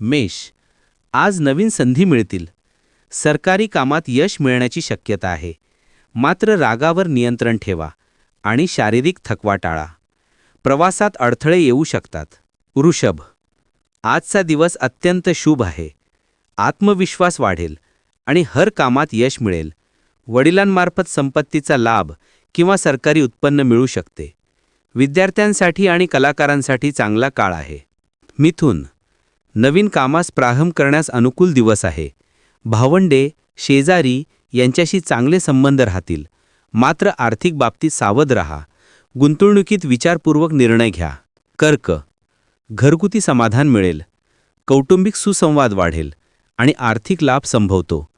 मेष. आज नवीन संधी मिळतील. सरकारी कामात यश मिळण्याची शक्यता आहे. मात्र रागावर नियंत्रण ठेवा आणि शारीरिक थकवा टाळा. प्रवासात अडथळे येऊ शकतात. वृषभ. आजचा दिवस अत्यंत शुभ आहे. आत्मविश्वास वाढेल आणि हर कामात यश मिळेल. वडिलांमार्फत संपत्तीचा लाभ किंवा सरकारी उत्पन्न मिळू शकते. विद्यार्थ्यांसाठी आणि कलाकारांसाठी चांगला काळ आहे. मिथुन. नवीन कामास प्रारंभ करण्यास अनुकूल दिवस आहे. भावंडे शेजारी यांच्याशी चांगले संबंध राहतील. मात्र आर्थिक बाबतीत सावध रहा. गुंतवणुकीत विचारपूर्वक निर्णय घ्या. कर्क. घरगुती समाधान मिळेल. कौटुंबिक सुसंवाद वाढेल आणि आर्थिक लाभ संभवतो.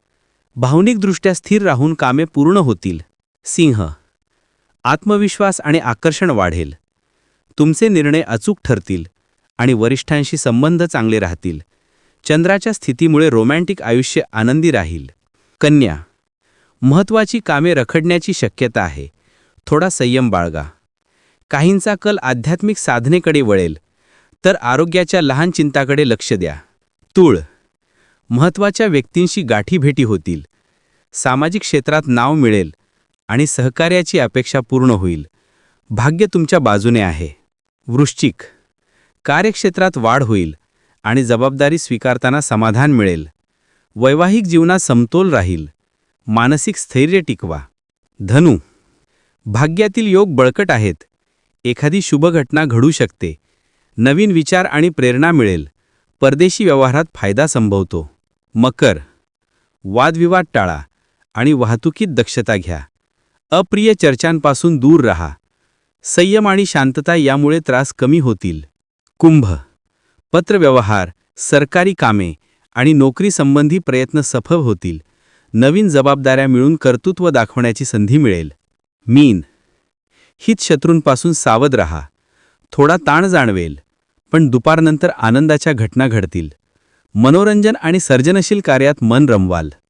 भावनिकदृष्ट्या स्थिर राहून कामे पूर्ण होतील. सिंह. आत्मविश्वास आणि आकर्षण वाढेल. तुमचे निर्णय अचूक ठरतील. आणि वरिष्ठांशी संबंध चांगले राहतील. चंद्राच्या स्थितीमुळे रोमॅन्टिक आयुष्य आनंदी राहील. कन्या महत्त्वाची कामे रखडण्याची शक्यता आहे. थोडा संयम बाळगा. काहींचा कल आध्यात्मिक साधनेकडे वळेल तर आरोग्याच्या लहान चिंताकडे लक्ष द्या. तूळ महत्त्वाच्या व्यक्तींशी गाठीभेटी होतील. सामाजिक क्षेत्रात नाव मिळेल आणि सहकार्याची अपेक्षा पूर्ण होईल. भाग्य तुमच्या बाजूने आहे. वृश्चिक कार्यक्षेत्रात वाढ होईल आणि जबाबदारी स्वीकारताना समाधान मिळेल. वैवाहिक जीवनात समतोल राहील. मानसिक स्थैर्य टिकवा. धनु. भाग्यातील योग बळकट आहेत. एखादी शुभ घटना घडू शकते. नवीन विचार आणि प्रेरणा मिळेल. परदेशी व्यवहारात फायदा संभवतो. मकर. वादविवाद टाळा आणि वाहतुकीत दक्षता घ्या. अप्रिय चर्चांपासून दूर रहा. संयम आणि शांतता यामुळे त्रास कमी होतील. कुंभ पत्रव्यवहार सरकारी कामे आणि नोकरीसंबंधी प्रयत्न सफल होतील. नवीन जबाबदाऱ्या मिळून कर्तृत्व दाखवण्याची संधी मिळेल. मीन हित शत्रूंपासून सावध रहा. थोडा ताण जाणवेल पण दुपारनंतर आनंदाच्या घटना घडतील. मनोरंजन आणि सर्जनशील कार्यात मन रमवाल.